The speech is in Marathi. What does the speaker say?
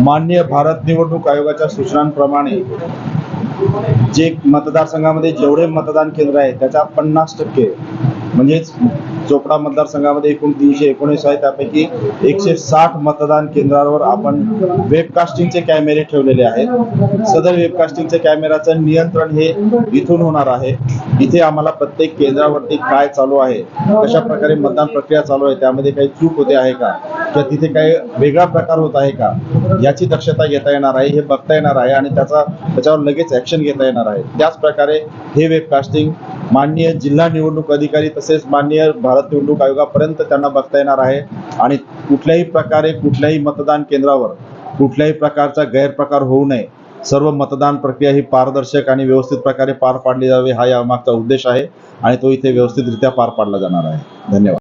मान्य भारत निवडणूक आयोगाच्या सूचनांप्रमाणे जे मतदारसंघामध्ये जेवढे मतदान केंद्र आहे त्याचा पन्नास टक्के म्हणजेच चोपडा मतदारसंघामध्ये एकूण तीनशे एकोणीस आहे. त्यापैकी एकशे साठ मतदान केंद्रावर आपण वेबकास्टिंगचे कॅमेरे ठेवलेले आहेत. सदर वेबकास्टिंगच्या कॅमेराचं नियंत्रण हे इथून होणार आहे. इथे आम्हाला प्रत्येक केंद्रावरती काय चालू आहे कशा प्रकारे मतदान प्रक्रिया चालू आहे त्यामध्ये काही चूक होते आहे का किंवा तिथे काही वेगळा प्रकार होत आहे का याची दक्षता घेता येणार आहे हे बघता येणार आहे आणि त्याचा त्याच्यावर लगेच ऍक्शन घेता येणार आहे. त्याच प्रकारे हे वेबकास्टिंग माननीय जिल्हा निवडणूक अधिकारी तसेच माननीय भारत निवडणूक आयोगापर्यंत त्यांना बघता येणार आहे. आणि कुठल्याही प्रकारे कुठल्याही मतदान केंद्रावर कुठल्याही प्रकारचा गैरप्रकार होऊ नये. सर्व मतदान प्रक्रिया ही पारदर्शक आणि व्यवस्थित प्रकारे पार पाडली जावी हा यामागचा उद्देश आहे. आणि तो इथे व्यवस्थितरित्या पार पाडला जाणार आहे. धन्यवाद.